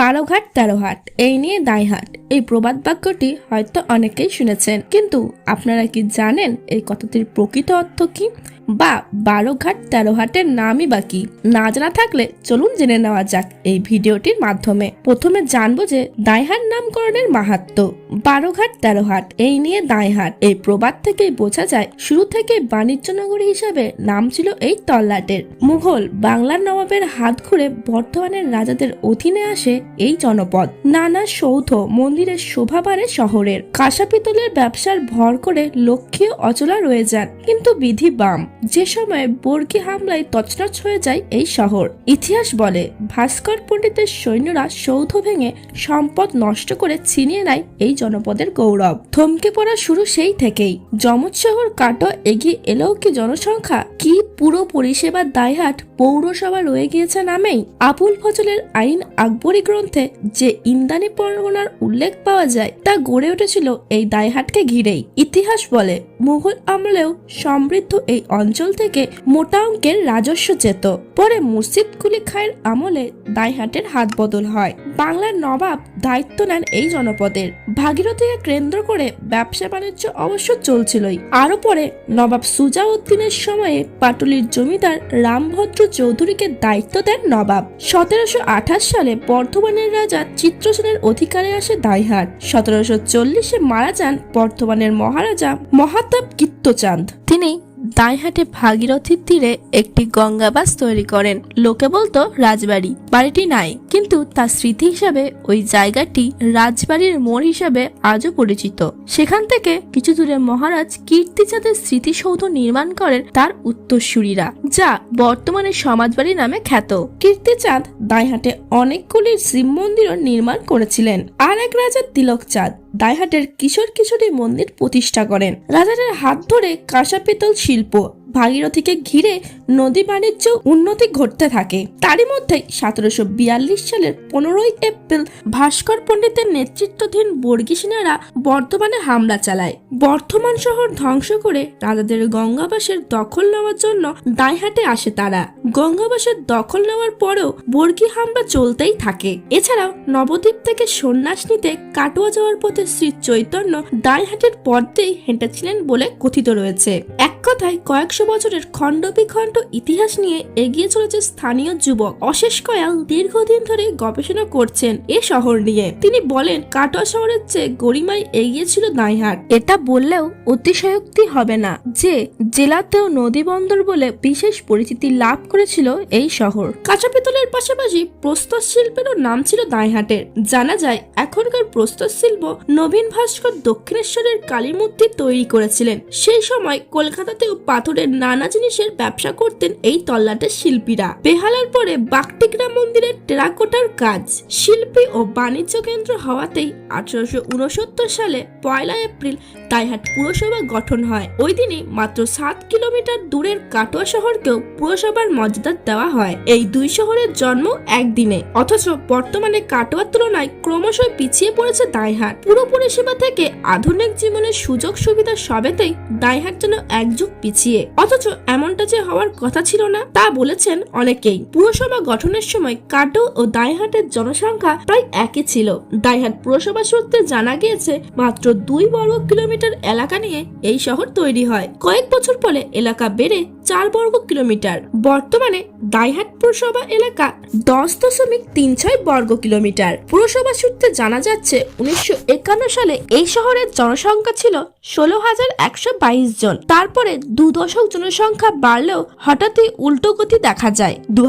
বারোঘাট, তেরোহাট, এই নিয়ে দায়হাট এই প্রবাদ বাক্যটি হয়তো অনেকেই শুনেছেন। কিন্তু আপনারা কি জানেন এই কথাটির প্রকৃত অর্থ কি? বা বারো ঘাট তেরো হাটের নামই বা কি? না জানা থাকলে চলুন জেনে নেওয়া যাক এই ভিডিওটির মাধ্যমে। প্রথমে জানব যে দায়হাট নামকরণের মাহাত্ম। বারো ঘাট তেরো হাট, এই নিয়ে দায়হাট এই প্রবাদ থেকেই বোঝা যায়, শুরু থেকে বাণিজ্য নগরী হিসাবে নাম ছিল এই তল্লাটের। মুঘল বাংলার নবাবের হাত ঘুরে বর্ধমানের রাজাদের অধীনে আসে এই জনপদ। নানা সৌধ, মন্দিরের শোভা বাড়ে শহরের। কাঁসা পিতলের ব্যবসার ভর করে লক্ষ্মী অচলা রয়ে যান, কিন্তু বিধি বাম। যে সময় বর্গি হামলায় তছনছ হয়ে যায় এই শহর। ইতিহাস বলে, ভাস্কর পণ্ডিতের সৈন্যরা সৌধ ভেঙে সম্পদ নষ্ট করে ছিনিয়ে নেয় এই জনপদের গৌরব। থমকে পড়া শুরু সেই থেকেই। যমজ শহর কাটো এগিয়ে এলেও কি জনসংখ্যা? কি পুরো পরিষেবা দায়হাট পৌরসভা রয়ে গিয়েছে নামেই? আবুল ফজলের আইন আকবরী গ্রন্থে যে ইন্দানি পরগনার উল্লেখ পাওয়া যায়, তা গড়ে উঠেছিল এই দায়হাটকে ঘিরেই। ইতিহাস বলে মুঘল আমলেও সমৃদ্ধ এই অঞ্চল থেকে মোটা অঙ্কের রাজস্ব যেত। পরে মুর্শিদ কুলি খায়ের আমলে দাইহাটের হাত বদল হয়। বাংলার নবাব দায়িত্ব নেন এই জনপদের। ভাগীরথীকে কেন্দ্র করে ব্যবসা বাণিজ্য অবশ্য চলছিলই। আরও পরে নবাব সুজাউদ্দিনের সময়ে পাটুলির জমিদার রামভদ্র চৌধুরীকে দায়িত্ব দেন নবাব। সতেরোশো আঠাশ সালে বর্ধমানের রাজা চিত্রসেনের অধিকারে আসে দাইহাট সতেরোশো চল্লিশে মারা যান বর্ধমানের মহারাজা মহাতাব কিত্তচাঁদ তিনি দাইহাটে ভাগীরথীর তীরে একটি গঙ্গাবাস তৈরি করেন। লোকে বলতো, রাজবাড়ি। বাড়িটি নাই, কিন্তু তার স্মৃতি হিসাবে ওই জায়গাটি রাজবাড়ির মোড় হিসাবে আজও পরিচিত। সেখান থেকে কিছু দূরে মহারাজ কীর্তিচাঁদের স্মৃতিসৌধ নির্মাণ করেন তার উত্তরসূরিরা, যা বর্তমানে সমাজবাড়ি নামে খ্যাত। কীর্তিচাঁদ দাইহাটে অনেকগুলি শিব মন্দিরও নির্মাণ করেছিলেন। আর এক রাজা তিলক চাঁদ দাইহাটের কিশোর কিশোরী মন্দির প্রতিষ্ঠা করেন। রাজাদের হাত ধরে কাঁসা পিতল শিল্প ভাগীরথীকে ঘিরে নদী বাণিজ্য উন্নতি ঘটতে থাকে। তারই মধ্যে সতেরোশো বিয়াল্লিশ সালের পনেরোই এপ্রিল ভাস্কর পণ্ডিতের নেতৃত্বাধীন বর্গী সেনারা বর্ধমানে হামলা চালায়। বর্ধমান শহর ধ্বংস করে রাজাদের গঙ্গাবাসের দখল নেওয়ার জন্য দায়হাটে আসে তারা। গঙ্গাবাসের দখল নেওয়ার পরেও বর্গী হামলা চলতেই থাকে। এছাড়াও নবদ্বীপ থেকে সন্ন্যাস নিতে কাটোয়া যাওয়ার পথে শ্রী চৈতন্য দায়হাটের পথেই হেঁটেছিলেন বলে কথিত রয়েছে। এক কথায় কয়েকশো বছরের খণ্ড বিখণ্ড ইতিহাস নিয়ে এগিয়ে চলেছে স্থানীয় যুবক অশেষ কয়াল দীর্ঘদিন ধরে গবেষণা করছেন এ শহর নিয়ে। তিনি বলেন, কাটোয়া শহরের চেয়ে গরিমায় এগিয়ে ছিল দাইহাট এটা বললেও অতিশয়োক্তি হবে না যে জেলাতেও নদী বন্দর বলে বিশেষ পরিচিতি লাভ করেছিল এই শহর। কাঁচা পিতলের পাশাপাশি প্রস্তর শিল্পেরও নাম ছিল দাইহাটের জানা যায়, এখনকার প্রস্তর শিল্প নবীন ভাস্কর দক্ষিণেশ্বরের কালী মূর্তি তৈরি করেছিলেন। সেই সময় কলকাতাতেও পাথরের নানা জিনিসের ব্যবসা করতেন এই তল্লাটের শিল্পীরা। বেহালার পরে বাগটিগ্রা মন্দিরের টেরাকোটার কাজ। শিল্পী ও বাণিজ্য কেন্দ্র হওয়াতেই আঠারোশো উনসত্তর সালে পয়লা এপ্রিল তাইহাট পুরসভা গঠন হয়। ওই দিনই মাত্র সাত কিলোমিটার দূরের কাটোয়া শহরকেও পুরসভার মর্যাদা দেওয়া হয়। এই দুই শহরের জন্ম একদিনে। অথচ বর্তমানে কাটোয়ার তুলনায় ক্রমশই পিছিয়ে পড়েছে দাইহাট পুরো পরিষেবা থেকে আধুনিক জীবনের সুযোগ সুবিধা সবেতেই দাইহাট যেন এক যুগ পিছিয়ে। অথচ এমনটা যে হওয়ার কথা ছিল না, তা বলেছেন অনেকেই। পুরসভা গঠনের সময় কাটো ও দায়হাটের জনসংখ্যা প্রায় একই ছিল। দায়হাট পুরসভা সূত্রে জানা গিয়েছে, মাত্র দুই বর্গ কিলোমিটার এলাকা নিয়ে এই শহর তৈরি হয়। কয়েক বছর পরে এলাকা বেড়ে চার বর্গ কিলোমিটার। বর্তমানে দাইহাট পুরসভা এলাকা দশ দশমিক তিন ছয় বর্গ কিলোমিটার। পুরসভা সূত্রে জানা যাচ্ছে, উনিশশো একান্ন সালে এই শহরের জনসংখ্যা ছিল ষোলো হাজার একশো বাইশ জন। তারপরে দু দশক জনসংখ্যা বাড়লেও হঠাৎই উল্টো গতি দেখা যায়। দু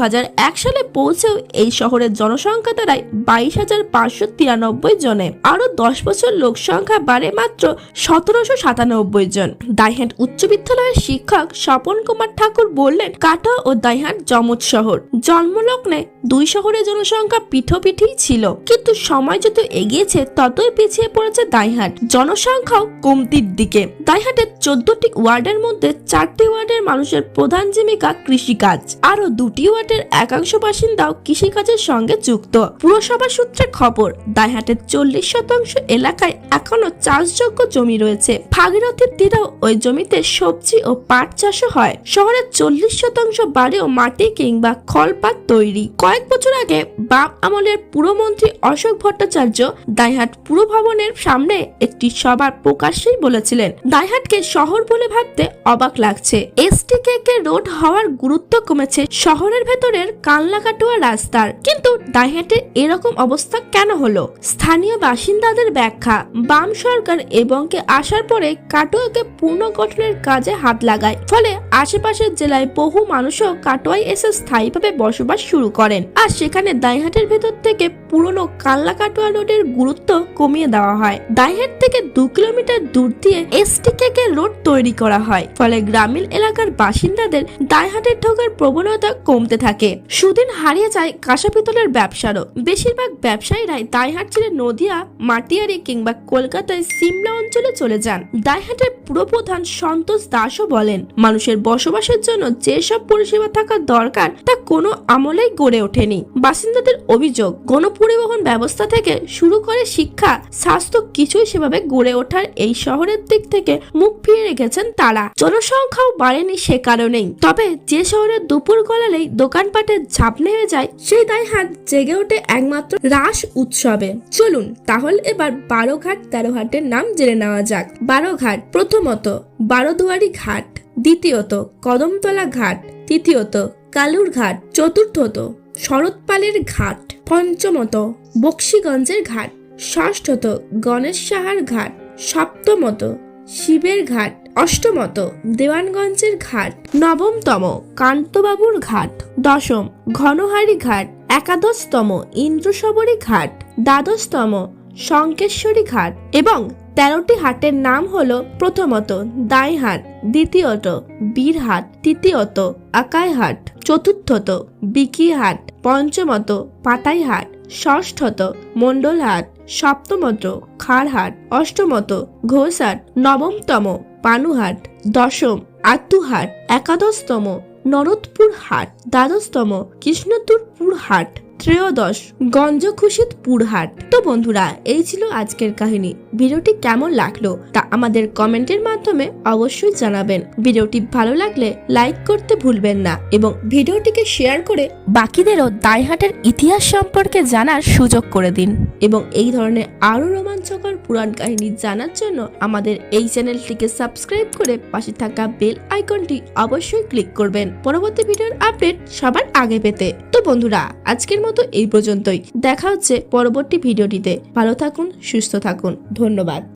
সালে পৌঁছেও এই শহরের জনসংখ্যা দাঁড়ায় বাইশ হাজার পাঁচশো তিরানব্বই জনে। আরও দশ বছর লোক সংখ্যা বাড়ে মাত্র সতেরোশো সাতানব্বই জন। দাইহাট উচ্চ বিদ্যালয়ের শিক্ষক স্বপন কুমার ঠাকুর বললেন, কাটা ও দাইহাট জমজ শহর। জন্মলগ্নে দুই শহরের জনসংখ্যা পিঠোপিঠি ছিল। কিন্তু সময় যত এগিয়েছে, ততই পিছিয়ে পড়েছে দাইহাট জনসংখ্যাও কমতির দিকে। দাইহাটের চোদ্দটি ওয়ার্ডের মধ্যে চারটি ওয়ার্ডের মানুষের প্রধান জীবিকা কৃষিকাজ। আরও দুটি ওয়ার্ডের একাংশ বাসিন্দাও কৃষিকাজের সঙ্গে যুক্ত। পুরসভা সূত্রে খবর দাইহাটের চল্লিশ শতাংশ এলাকায় এখনও চাষযোগ্য জমি রয়েছে। ভাগীরথীর তীরেও ওই জমিতে সবজি ও পাট চাষও হয়। শহরের চল্লিশ শতাংশ বাড়িও মাটি কিংবা খলপাত তৈরি। কয়েক বছর আগে বাম আমলের পুরমন্ত্রী অশোক ভট্টাচার্য দাইহাট পুর ভবনের সামনে একটি সভার প্রকাশ্যেই বলেছিলেন, দাইহাটকে শহর বলে ভাবতে অবাক লাগছে। এসটি কে রোড হওয়ার গুরুত্ব কমেছে শহরের ভেতরের কানলাকাটোয়া রাস্তার। কিন্তু দাইহাটের এরকম অবস্থা কেন হলো? স্থানীয় বাসিন্দাদের ব্যাখ্যা, বাম সরকার এবং কে আসার পরে কাটোয়াকে পুনর্গঠনের কাজে হাত লাগায়। ফলে আশেপাশের জেলায় বহু মানুষও কাটোয়ায় এসে স্থায়ীভাবে বসবাস শুরু করেন। আর সেখানে দাইহাটের ভেতর থেকে পুরনো কাল্লা কাটোয়া রোডের গুরুত্ব কমিয়ে দেওয়া হয়। দাইহাট থেকে দু কিলোমিটার দূর দিয়ে এসটিকে রোড তৈরি করা হয়। ফলে গ্রামীণ এলাকার বাসিন্দাদের দাইহাটের ঢোকার প্রবণতা কমতে থাকে। সুদিন হারিয়ে যায় কাঁসা পিতলের ব্যবসারও। বেশিরভাগ ব্যবসায়ীরাই দাইহাট ছেড়ে নদিয়া মাটিয়ারি কিংবা কলকাতায় সিমলা অঞ্চলে চলে যান। দাইহাটের পুরপ্রধান সন্তোষ দাসও বলেন, মানুষের বসবাসের জন্য যেসব পরিষেবা থাকা দরকার, তা কোনো আমলেই গড়ে ওঠেনি। বাসিন্দাদের অভিযোগ, গণপরিবহন ব্যবস্থা থেকে শুরু করে শিক্ষা, স্বাস্থ্য কিছুই সেভাবে গড়ে ওঠার এই শহরের দিক থেকে মুখ ফিরে রেখেছেন তারা। জনসংখ্যাও বাড়েনি সে কারণেই। তবে যে শহরে দুপুর গলালেই দোকানপাটের ঝাঁপ নেমে যায়, সেই দায় হাত জেগে ওঠে একমাত্র রাস উৎসবে। চলুন, তাহলে এবার বারোঘাট তেরো ঘাটের নাম জেনে নেওয়া যাক। বারোঘাট, প্রথমত, বারোদুয়ারি ঘাট। দ্বিতীয়ত কদমতলা ঘাট, তৃতীয়ত কালুর ঘাট, চতুর্থত শরৎপালের ঘাট, পঞ্চমত বক্সিগঞ্জের ঘাট, ষষ্ঠত গণেশ সাহার ঘাট, সপ্তমত শিবের ঘাট, অষ্টমত দেওয়ানগঞ্জের ঘাট, নবমতম কান্তবাবুর ঘাট, দশম ঘনহারি ঘাট, একাদশতম ইন্দ্রসবরী ঘাট, দ্বাদশতম শঙ্কেশ্বরী ঘাট এবং তেরোটি হাটের নাম হলো প্রথমত দাইহাট, দ্বিতীয়ত বীরহাট, তৃতীয়ত আকাইহাট, চতুর্থত বিকিহাট, পঞ্চমত পাতাইহাট, ষষ্ঠত মণ্ডলহাট, সপ্তমত খারহাট অষ্টমত ঘোষহাট, নবমতম পানুহাট, দশম আত্মুহাট একাদশতম নরদপুর হাট দ্বাদশতম কৃষ্ণতুরপুর হাট ত্রয়োদশ গঞ্জ খুশিত পুরহাট। তো বন্ধুরা এই ছিল আজকের কাহিনী। ভিডিওটি কেমন লাগল তা আমাদের কমেন্টের মাধ্যমে অবশ্যই জানাবেন। ভিডিওটি ভালো লাগলে লাইক করতে ভুলবেন না এবং ভিডিওটিকে শেয়ার করে বাকিদেরও দাইহাটের ইতিহাস সম্পর্কে জানার সুযোগ করে দিন এবং এই ধরনের আরও রোমাঞ্চকর পুরাণ কাহিনী জানার জন্য আমাদের এই চ্যানেলটিকে সাবস্ক্রাইব করে পাশে থাকা বেল আইকনটি অবশ্যই ক্লিক করবেন। পরবর্তী ভিডিওর আপডেট সবার আগে পেতে। তো বন্ধুরা, আজকের মতো এই পর্যন্তই। দেখা হচ্ছে পরবর্তী ভিডিওটিতে। ভালো থাকুন, সুস্থ থাকুন। ধন্যবাদ।